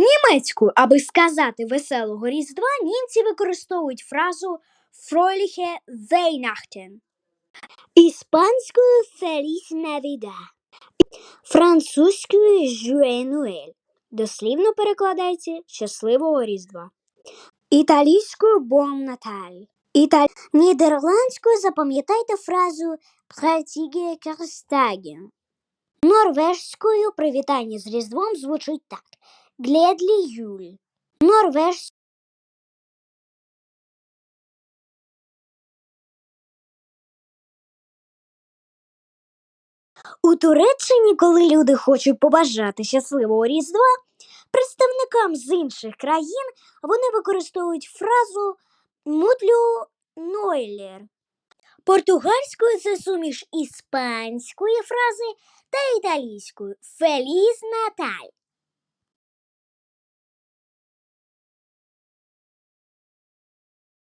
Німецькою, аби сказати веселого Різдва, німці використовують фразу Fröhliche Weihnachten. Іспанською Feliz Navidad. Французькою Joyeux. Дослівно перекладається щасливого Різдва. Італійською Buon Natale. Італь... Нідерландською запам'ятайте фразу Prettige Kerstdagen. Норвежською привітання з Різдвом звучить так. Gledelig jul. Норвеж... У Туреччині, коли люди хочуть побажати щасливого Різдва, представникам з інших країн вони використовують фразу «Мутлю Нойлер». Португальською це суміш іспанської фрази та італійською «Феліз Наталь».